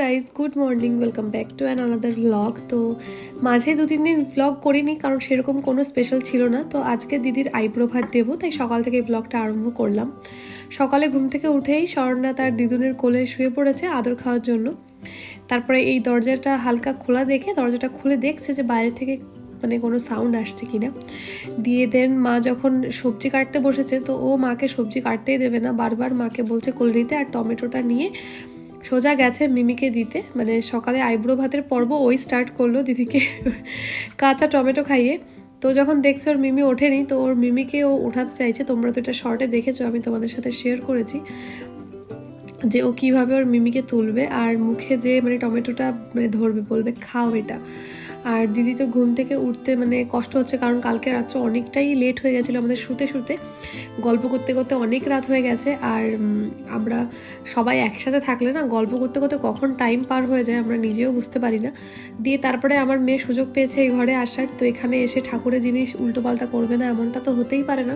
Guys good morning welcome back to an another vlog তো মাঝে দু, তিন দিন ভ্লগ করিনি, কারণ সেরকম কোনো স্পেশাল ছিল না। তো আজকে দিদির আইব্রো ভাত দেবো, তাই সকাল থেকে ব্লগটা আরম্ভ করলাম। সকালে ঘুম থেকে উঠেই স্বর্ণা তার দিদুনের কোলে শুয়ে পড়েছে আদর খাওয়ার জন্য। তারপরে এই দরজাটা হালকা খোলা দেখে, দরজাটা খুলে দেখছে যে বাইরে থেকে মানে কোনো সাউন্ড আসছে কিনা। দিয়ে দেন মা যখন সবজি কাটতে বসেছে, তো ও মাকে সবজি কাটতেই দেবে না। বারবার মাকে বলছে কলরিতে আর টমেটোটা নিয়ে সোজা গেছে মিমিকে দিতে। মানে সকালে আইব্রো ভাতের পর্ব ওই স্টার্ট করল দিদিকে। কাঁচা টমেটো খাইয়ে। তো যখন দেখছে ওর মিমি ওঠেনি, তো ওর মিমিকে ও উঠাতে চাইছে। তোমরা তো এটা শর্টে দেখেছ, আমি তোমাদের সাথে শেয়ার করেছি। যে ও কীভাবে ওর মিমিকে তুলবে আর মুখে যে মানে টমেটোটা মানে ধরবে, বলবে, খাও এটা। আর দিদি তো ঘুম থেকে উঠতে মানে কষ্ট হচ্ছে, কারণ কালকে রাত্রে অনেকটাই লেট হয়ে গেছিল আমাদের শুতে শুতে। গল্প করতে করতে অনেক রাত হয়ে গেছে আর আমরা সবাই একসাথে থাকলে না গল্প করতে করতে কখন টাইম পার হয়ে যায় আমরা নিজেও বুঝতে পারি না। দিয়ে তারপরে আমার মেয়ে সুযোগ পেয়েছে এই ঘরে আসার, তো এখানে এসে ঠাকুরের জিনিস উল্টোপাল্টা করবে না এমনটা তো হতেই পারে না।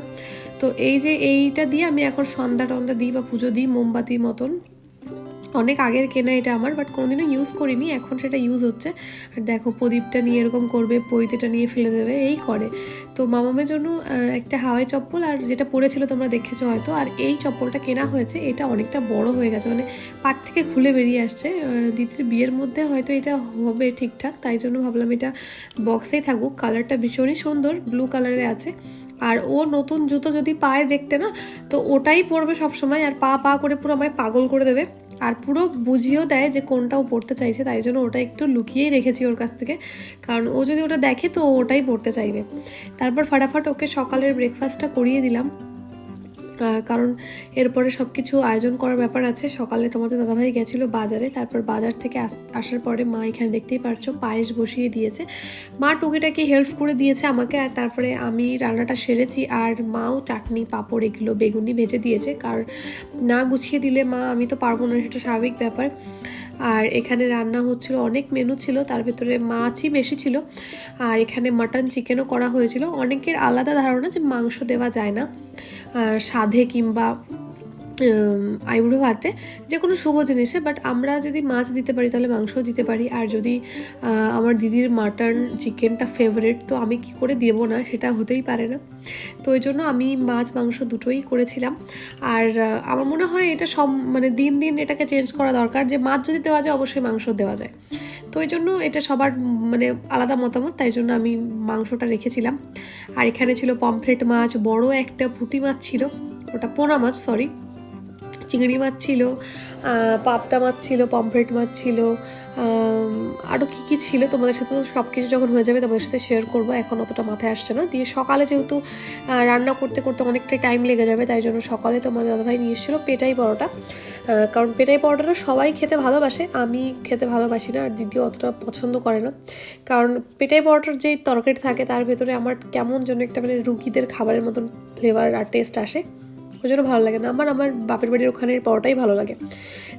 তো এই যে এইটা দিয়ে আমি এখন সন্ধ্যা টন্ধা দিই বা পুজো দিই মোমবাতি মতন অনেক আগের কেনা এটা আমার বাট কোনোদিনও ইউজ করিনি, এখন সেটা ইউজ হচ্ছে। আর দেখো প্রদীপটা নিয়ে এরকম করবে পৈতেটা নিয়ে ফেলে দেবে, এই করে। তো মামামের জন্য একটা হাওয়াই চপ্পল, আর যেটা পড়েছিল তোমরা দেখেছ হয়তো, আর এই চপ্পলটা কেনা হয়েছে, এটা অনেকটা বড় হয়ে গেছে মানে পাট থেকে খুলে বেরিয়ে আসছে। দিদির বিয়ের মধ্যে হয়তো এটা হবে ঠিকঠাক, তাই জন্য ভাবলাম এটা বক্সেই থাকুক। কালারটা ভীষণই সুন্দর ব্লু কালারে আছে। আর ও নতুন জুতো যদি পায়ে দেখতে না, তো ওটাই পরবে সবসময়, আর পা পা করে পুরো আমায় পাগল করে দেবে। আর পুরো বুঝিয়েও দেয় যে কোনটা ও পড়তে চাইছে, তাই জন্য ওটা একটু লুকিয়েই রেখেছি ওর কাছ থেকে। কারণ ও যদি ওটা দেখে তো ওটাই পড়তে চাইবে। তারপর ফাটাফাট ওকে সকালের ব্রেকফাস্টটা করিয়ে দিলাম। কারণ এরপরে সব কিছু আয়োজন করার ব্যাপার আছে। সকালে তোমাদের দাদাভাই গেছিল বাজারে, তারপর বাজার থেকে আস- আসার পরে মা এখানে দেখতেই পারছ পায়েস বসিয়ে দিয়েছে। মা টুকিটাকে হেল্প করে দিয়েছে আমাকে, আর তারপরে আমি রান্নাটা সেরেছি, আর মাও চাটনি, পাঁপড় এগুলো, বেগুনি ভেজে দিয়েছে। কারণ না গুছিয়ে দিলে মা, আমি তো পারব না, সেটা স্বাভাবিক ব্যাপার। আর এখানে রান্না হচ্ছিল, অনেক মেনু ছিল, তার ভিতরে মাছই বেশি ছিল। আর এখানে মাটন চিকেনও করা হয়েছিল। অনেকের আলাদা ধারণা যে মাংস দেওয়া যায় না। স্বাদে সাধে কিংবা আইবুড়ো ভাতে যে কোনো শুভ জিনিসে বাট আমরা যদি মাছ দিতে পারি, তাহলে মাংসও দিতে পারি। আর যদি আমার দিদির মাটন চিকেনটা ফেভারেট তো আমি কি করে দেবো না? সেটা হতেই পারে না। তো ওই জন্য আমি মাছ, মাংস দুটোই করেছিলাম। আর আমার মনে হয় এটা সব মানে দিন দিন এটাকে চেঞ্জ করা দরকার। যে মাছ যদি দেওয়া যায়, অবশ্যই মাংস দেওয়া যায়। তো ওই জন্য এটা সবার মানে আলাদা মতামত, তাই জন্য আমি মাংসটা রেখেছিলাম। আর এখানে ছিল পমফ্রেট মাছ, বড় একটা পুঁটি মাছ ছিল। ওটা পোনা মাছ সরি চিংড়ি মাছ ছিল পাবদা মাছ ছিল, পমফ্রেট মাছ ছিল আরও কী কী ছিল তোমাদের সাথে তো সব কিছু যখন হয়ে যাবে তোমাদের সাথে শেয়ার করব, এখন অতটা মাথায় আসছে না। দিয়ে সকালে যেহেতু রান্না করতে করতে অনেকটাই টাইম লেগে যাবে, তাই জন্য সকালে তোমাদের দাদাভাই নিয়ে এসেছিল পেটাই পরোটা। কারণ পেটাই পরোটাটা সবাই খেতে ভালোবাসে, আমি খেতে ভালোবাসি না আর দিদিও অতটা পছন্দ করে না। কারণ পেটাই পরোটার যেই তরকারি থাকে, তার ভেতরে আমার কেমন যেন একটা মানে রুগীদের খাবারের মতন ফ্লেভার আর টেস্ট আসে। ওই জন্য ভালো লাগে না। আমার আমার বাপের বাড়ির ওখানে পরোটাই ভালো লাগে।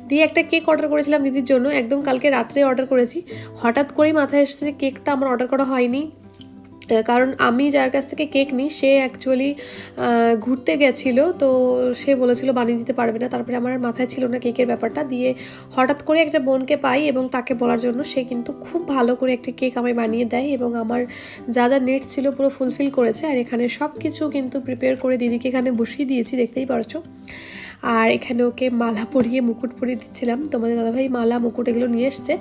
দিয়ে একটা কেক অর্ডার করেছিলাম দিদির জন্য। একদম কালকে রাত্রে অর্ডার করেছি। হঠাৎ করেই মাথায় এসেছে কেকটা আমার অর্ডার করা হয়নি। কারণ আমি যার কাছ থেকে কেক নিই, সে অ্যাকচুয়ালি ঘুরতে গেছিল, তো সে বলেছিল বানিয়ে দিতে পারবে না। তারপরে আমার মাথায় ছিল না কেকের ব্যাপারটা। দিয়ে হঠাৎ করে একটা বোনকে পাই এবং তাকে বলার জন্য সে কিন্তু খুব ভালো করে একটা কেক আমায় বানিয়ে দেয় এবং আমার যা যা নেট ছিল পুরো ফুলফিল করেছে। আর এখানে সব কিছু কিন্তু প্রিপেয়ার করে দিদিকে এখানে বসিয়ে দিয়েছি, দেখতেই পারছ। আর এখানে ওকে মালা পরিয়ে মুকুট পরিয়ে দিচ্ছিলাম। তোমাদের দাদাভাই মালা, মুকুট এগুলো নিয়ে এসছে।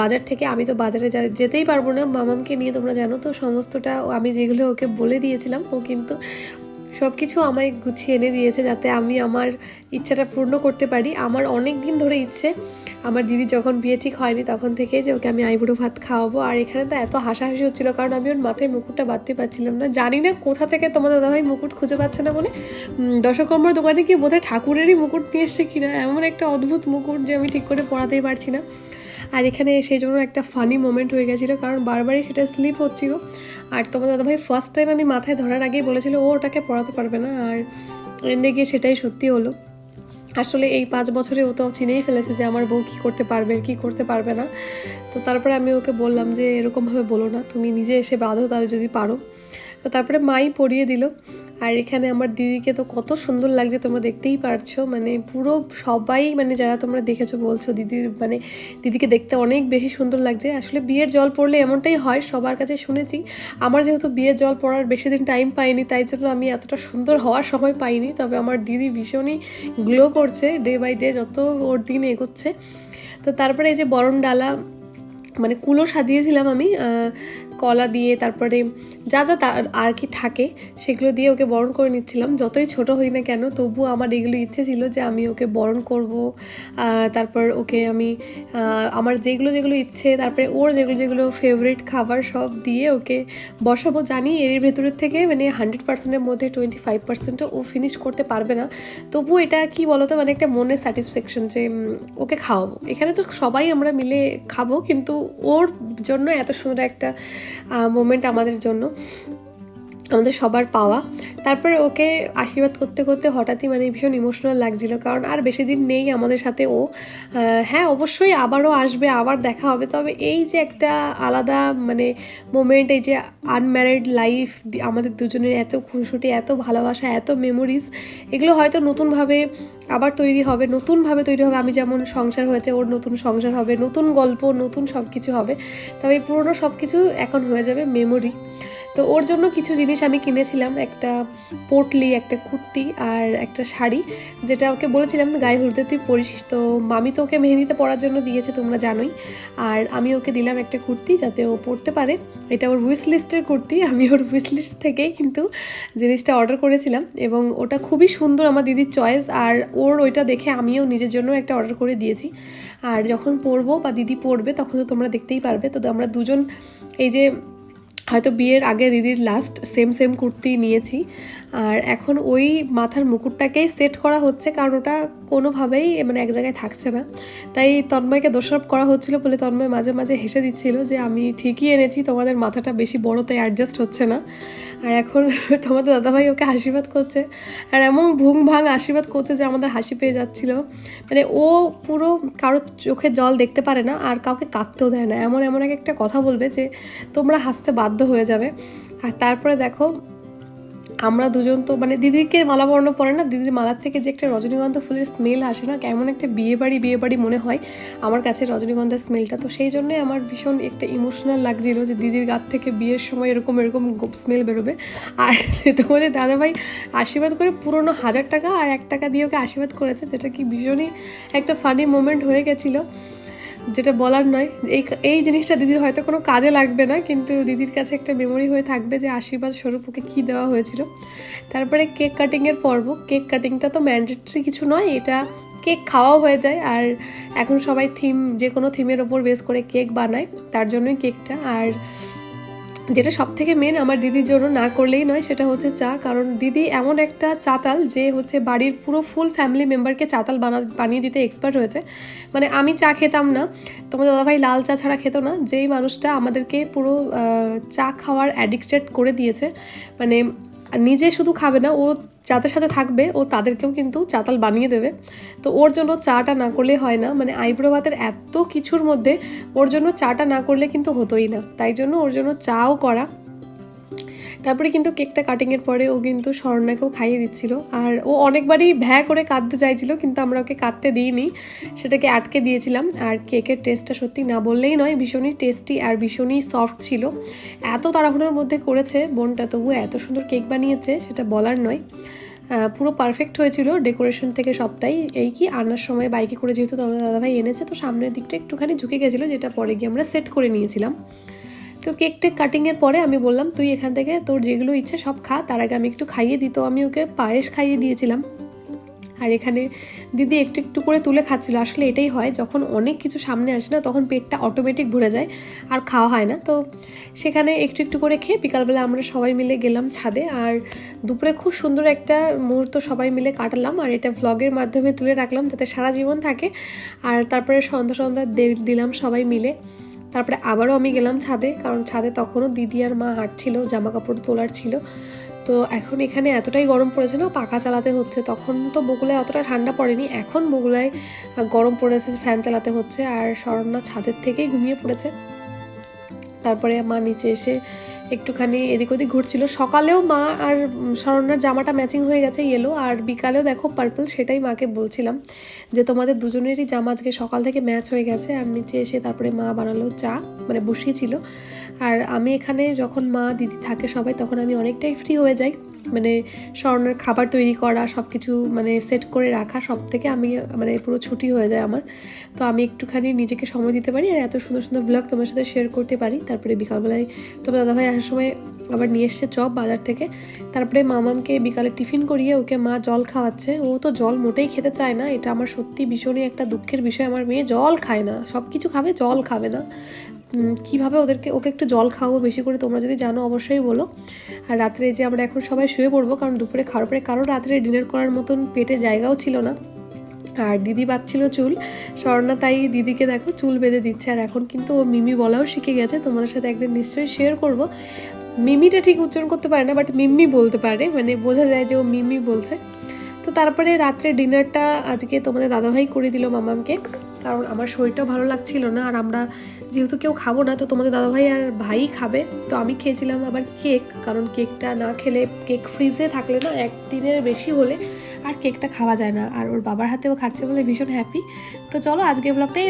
বাজার থেকে আমি তো বাজারে যেতেই পারব না। মামামকে নিয়ে তোমরা জানো তো, সমস্তটা আমি যেগুলো ওকে বলে দিয়েছিলাম, ও কিন্তু সব কিছু আমায় গুছিয়ে এনে দিয়েছে যাতে আমি আমার ইচ্ছাটা পূর্ণ করতে পারি। আমার অনেক দিন ধরে ইচ্ছে, আমার দিদি যখন বিয়ে ঠিক হয়নি তখন থেকে যে ওকে আমি আইবুড়ো ভাত খাওয়াবো। আর এখানে তো এত হাসাহাসি হচ্ছিল কারণ আমি ওর মাথায় মুকুটটা বাঁধতে পারছিলাম না। জানি না কোথা থেকে তোমাদের দাদাভাই মুকুট খুঁজে পাচ্ছে না বলে দশকর্মার দোকানে গিয়ে বোধহয় ঠাকুরেরই মুকুট নিয়ে এসছে কিনা, এমন একটা অদ্ভুত মুকুট যে আমি ঠিক করে পড়াতেই পারছি না। আর এখানে সেই জন্য একটা ফানি মোমেন্ট হয়ে গেছিল, কারণ বারবারই সেটা স্লিপ হচ্ছিল। আর তোমার দাদাভাই ফার্স্ট টাইম আমি মাথায় ধরার আগেই বলেছিল, ও ওটাকে পড়াতে পারবে না। আর এনে গিয়ে সেটাই সত্যি হলো। আসলে এই পাঁচ বছরে ও তো চিনেই ফেলেছে যে আমার বউ কী করতে পারবে, কি করতে পারবে না। তো তারপরে আমি ওকে বললাম যে, এরকমভাবে বলো না, তুমি নিজে এসে বাঁধো তাহলে যদি পারো। তো তারপরে মাই পরিয়ে দিল। আর এখানে আমার দিদিকে তো কত সুন্দর লাগছে, তোমরা দেখতেই পারছ। মানে পুরো সবাই মানে যারা তোমরা দেখেছ, বলছো দিদির মানে দিদিকে দেখতে অনেক বেশি সুন্দর লাগছে। আসলে বিয়ের জল পড়লে এমনটাই হয়, সবার কাছে শুনেছি। আমার যেহেতু বিয়ের জল পড়ার বেশি দিন টাইম পাইনি, তাই জন্য আমি এতটা সুন্দর হওয়ার সময় পাইনি। তবে আমার দিদি ভীষণই গ্লো করছে ডে বাই ডে যত ওর দিন এগোচ্ছে। তো তারপরে এই যে বরণ ডালা মানে কুলো সাজিয়েছিলাম আমি কলা দিয়ে, তারপরে যা যা তার আর কি থাকে, সেগুলো দিয়ে ওকে বরণ করে নিচ্ছিলাম। যতই ছোট হই না কেন, তবুও আমার এগুলো ইচ্ছে ছিল যে আমি ওকে বরণ করব। তারপর ওকে আমি আমার যেগুলো যেগুলো ইচ্ছে, তারপরে ওর যেগুলো যেগুলো ফেভারিট খাবার সব দিয়ে ওকে বসাবো জানি। এর ভেতরের থেকে মানে হান্ড্রেড পার্সেন্টের মধ্যে টোয়েন্টি ফাইভ পার্সেন্টও ও ফিনিশ করতে পারবে না। তবু এটা কি বলতো মানে একটা মনের স্যাটিসফ্যাকশন যে ওকে খাওয়াবো। এখানে তো সবাই আমরা মিলে খাব, কিন্তু ওর জন্য এত সুন্দর একটা মোমেন্ট আমাদের জন্য। আমাদের সবার পাওয়া। তারপরে ওকে আশীর্বাদ করতে করতে হঠাৎই মানে ভীষণ ইমোশনাল লাগছিল, কারণ আর বেশি দিন নেই আমাদের সাথে ও। হ্যাঁ অবশ্যই আবারও আসবে, আবার দেখা হবে। তবে এই যে একটা আলাদা মানে মোমেন্ট এই যে আনম্যারিড লাইফ আমাদের দুজনের এত খুনসুটি, এত ভালোবাসা, এত মেমোরিজ এগুলো হয়তো নতুনভাবে আবার তৈরি হবে, নতুনভাবে তৈরি হবে। আমি যেমন সংসার হয়েছে, ওর নতুন সংসার হবে, নতুন গল্প, নতুন সব কিছু হবে। তবে পুরনো সব কিছু এখন হয়ে যাবে মেমোরি তো ওর জন্য কিছু জিনিস আমি কিনেছিলাম, একটা পোটলি, একটা কুর্তি আর একটা শাড়ি, যেটা ওকে বলেছিলাম, গায়ে হলুদে তুই পরিস তো মামি তো ওকে মেহেন্দিতে পরার জন্য দিয়েছে, তোমরা জানোই। আর আমি ওকে দিলাম একটা কুর্তি যাতে ও পরতে পারে। এটা ওর উইশ লিস্টের কুর্তি, আমি ওর উইশ লিস্ট থেকেই কিন্তু জিনিসটা অর্ডার করেছিলাম এবং ওটা খুবই সুন্দর আমার দিদির চয়েস আর ওর ওইটা দেখে আমিও নিজের জন্য একটা অর্ডার করে দিয়েছি। আর যখন পরবো বা দিদি পরবে, তখন তো তোমরা দেখতেই পারবে। তো আমরা দুজন, এই যে হয়তো বিয়ের আগে দিদির লাস্ট সেম সেম কুর্তি নিয়েছি। আর এখন ওই মাথার মুকুটটাকেই সেট করা হচ্ছে, কারণ ওটা কোনোভাবেই মানে এক জায়গায় থাকছে না। তাই তন্ময়কে দোষারোপ করা হচ্ছিল বলে তন্ময় মাঝে মাঝে হেসে দিচ্ছিল যে, আমি ঠিকই এনেছি, তোমাদের মাথাটা বেশি বড়, তাই অ্যাডজাস্ট হচ্ছে না। আর এখন তোমাদের দাদাভাই ওকে আশীর্বাদ করছে। আর এমন ভুং ভাং আশীর্বাদ করছে যে, আমাদের হাসি পেয়ে যাচ্ছিল। মানে ও পুরো কারোর চোখে জল দেখতে পারে না, আর কাউকে কাঁদতেও দেয় না। এমন এমন এক একটা কথা বলবে যে, তোমরা হাসতে বাধ্য হয়ে যাবে। আর তারপরে দেখো আমরা দুজন তো মানে দিদিকে মালা পরানো পরে না, দিদির মালার থেকে যে একটা রজনীগন্ধা ফুলের স্মেল আসে না, কেমন একটা বিয়ে বাড়ি বিয়ে বাড়ি মনে হয়। আমার কাছে রজনীগন্ধার স্মেলটা তো সেই জন্যই আমার ভীষণ একটা ইমোশনাল লাগছিল যে দিদির গাত থেকে বিয়ের সময় এরকম এরকম স্মেল বেরোবে। আর তোমাদের দাদাভাই আশীর্বাদ করে পুরোনো হাজার টাকা আর এক টাকা দিয়ে ওকে আশীর্বাদ করেছে, যেটা কি ভীষণই একটা ফানি মোমেন্ট হয়ে গেছিল। যেটা বলার নয়, এই এই জিনিসটা দিদির হয়তো কোনো কাজে লাগবে না, কিন্তু দিদির কাছে একটা মেমোরি হয়ে থাকবে যে আশীর্বাদ স্বরূপ ওকে কী দেওয়া হয়েছিল। তারপরে কেক কাটিংয়ের পর্ব। কেক কাটিংটা তো ম্যান্ডেটরি কিছু নয়, এটা কেক খাওয়াও হয়ে যায়, আর এখন সবাই থিম যে কোনো থিমের ওপর বেস করে কেক বানায়, তার জন্যই কেকটা আর যেটা সব থেকে মেন আমার দিদির জন্য না করলেই নয়, সেটা হচ্ছে চা। কারণ দিদি এমন একটা চাতাল যে হচ্ছে বাড়ির পুরো ফুল ফ্যামিলি মেম্বারকে চাতাল বানা বানিয়ে দিতে এক্সপার্ট হয়েছে। মানে আমি চা খেতাম না, তোমার দাদাভাই লাল চা ছাড়া খেত না। যেই মানুষটা আমাদেরকে পুরো চা খাওয়ার অ্যাডিক্টেড করে দিয়েছে। মানে নিজে শুধু খাবে না, ও যাদের সাথে থাকবে, ও তাদেরকেও কিন্তু চাতাল বানিয়ে দেবে। তো ওর জন্য চাটা না করলে হয় না। মানে আইব্রো ভাতের এত কিছুর মধ্যে ওর জন্য চাটা না করলে কিন্তু হতোই না। তাই জন্য ওর জন্য চাও করা তারপরে কিন্তু কেকটা কাটিংয়ের পরে ও কিন্তু স্বর্ণাকেও খাইয়ে দিচ্ছিল। আর ও অনেকবারই ভ্যা করে কাঁদতে চাইছিল, কিন্তু আমরা ওকে কাঁদতে দিইনি। সেটাকে আটকে দিয়েছিলাম। আর কেকের টেস্টটা সত্যি না বললেই নয়, ভীষণই টেস্টি আর ভীষণই সফট ছিল। এত তাড়াহুড়োর মধ্যে করেছে বোনটা তবু এত সুন্দর কেক বানিয়েছে, সেটা বলার নয়। পুরো পারফেক্ট হয়েছিল ডেকোরেশন থেকে সবটাই। এই কি আনার সময় বাইকে করে যেহেতু তোমাদের দাদাভাই এনেছে, তো সামনের দিকটা একটুখানি ঝুঁকে গেছিল, যেটা পরে গিয়ে আমরা সেট করে নিয়েছিলাম। তো কেক টেক কাটিংয়ের পরে আমি বললাম, তুই এখান থেকে তোর যেগুলো ইচ্ছে সব খা। তার আগে আমি একটু খাইয়ে দিত আমি ওকে পায়েস খাইয়ে দিয়েছিলাম। আর এখানে দিদি একটু একটু করে তুলে খাচ্ছিল। আসলে এটাই হয়, যখন অনেক কিছু সামনে আসে না, তখন পেটটা অটোমেটিক ভরে যায়, আর খাওয়া হয় না। তো সেখানে একটু একটু করে খেয়ে বিকালবেলা আমরা সবাই মিলে গেলাম ছাদে। আর দুপুরে খুব সুন্দর একটা মুহূর্ত সবাই মিলে কাটালাম। আর এটা ভ্লগের মাধ্যমে তুলে রাখলাম যাতে সারা জীবন থাকে। আর তারপরে সন্ধ্যা সন্ধ্যা দিলাম সবাই মিলে। তারপরে আবারও আমি গেলাম ছাদে, কারণ ছাদে তখনও দিদি আর মা হাঁটছিল জামা কাপড় তোলার ছিল। তো এখন এখানে এতটাই গরম পড়েছে না, পাখা চালাতে হচ্ছে। তখন তো বগুলায় অতটা ঠান্ডা পড়েনি, এখন বগুলায় গরম পড়েছে, ফ্যান চালাতে হচ্ছে। আর শরণ্যা ছাদের থেকেই ঘুমিয়ে পড়েছে। তারপরে মা নিচে এসে একটুখানি এদিক ওদিক ঘুরছিল। সকালেও মা আর শরণ্যার জামাটা ম্যাচিং হয়ে গেছে ইয়েলো আর বিকালেও দেখো পার্পল সেটাই মাকে বলছিলাম যে তোমাদের দুজনেরই জামা আজকে সকাল থেকে ম্যাচ হয়ে গেছে। আর নিচে এসে তারপরে মা বানালো চা মানে বসিয়েছিল। আর আমি এখানে যখন মা, দিদি থাকে সবাই, তখন আমি অনেকটাই ফ্রি হয়ে যাই। মানে স্বর্ণের খাবার তৈরি করা সব কিছু মানে সেট করে রাখা, সব থেকে আমি মানে পুরো ছুটি হয়ে যায় আমার। তো আমি একটুখানি নিজেকে সময় দিতে পারি আর এত সুন্দর সুন্দর ব্লগ তোমার সাথে শেয়ার করতে পারি। তারপরে বিকালবেলায় তোমার দাদাভাই আসার সময় আবার নিয়ে এসছে চপ বাজার থেকে। তারপরে মামামকে বিকালে টিফিন করিয়ে ওকে মা জল খাওয়াচ্ছে। ও তো জল মোটেই খেতে চায় না। এটা আমার সত্যি ভীষণই একটা দুঃখের বিষয়। আমার মেয়ে জল খায় না। সব কিছু খাবে, জল খাবে না। কীভাবে ওদেরকে, ওকে একটু জল খাওয়াবো বেশি করে তোমরা যদি জানো অবশ্যই বলো। আর রাত্রে যে আমরা এখন সবাই শুয়ে পড়ব, কারণ দুপুরে খাওয়ার পরে কারও রাত্রে ডিনার করার মতন পেটে জায়গাও ছিল না। আর দিদি বাচ্ছিল চুল, স্বর্ণা তাই দিদিকে দেখো চুল বেঁধে দিচ্ছে। আর এখন কিন্তু ও মিমি বলাও শিখে গেছে, তোমাদের সাথে একদিন নিশ্চয়ই শেয়ার করব। মিমিটা ঠিক উচ্চারণ করতে পারে না বাট মিম্মি বলতে পারে মানে বোঝা যায় যে ও মিমি বলছে। তো তারপরে রাত্রে ডিনারটা আজকে তোমাদের দাদাভাই করে দিল মামামকে, কারণ আমার শরীরটাও ভালো লাগছিল না। আর আমরা যেহেতু কেউ খাব না, তো তোমাদের দাদাভাই আর ভাই খাবে। তো আমি খেয়েছিলাম আবার কেক, কারণ কেকটা না খেলে, কেক ফ্রিজে থাকলে না একদিনের বেশি হলে আর কেকটা খাওয়া যায় না। আর ওর বাবার হাতেও খাচ্ছে বলে ভীষণ হ্যাপি তো চলো আজকে ব্লগটাই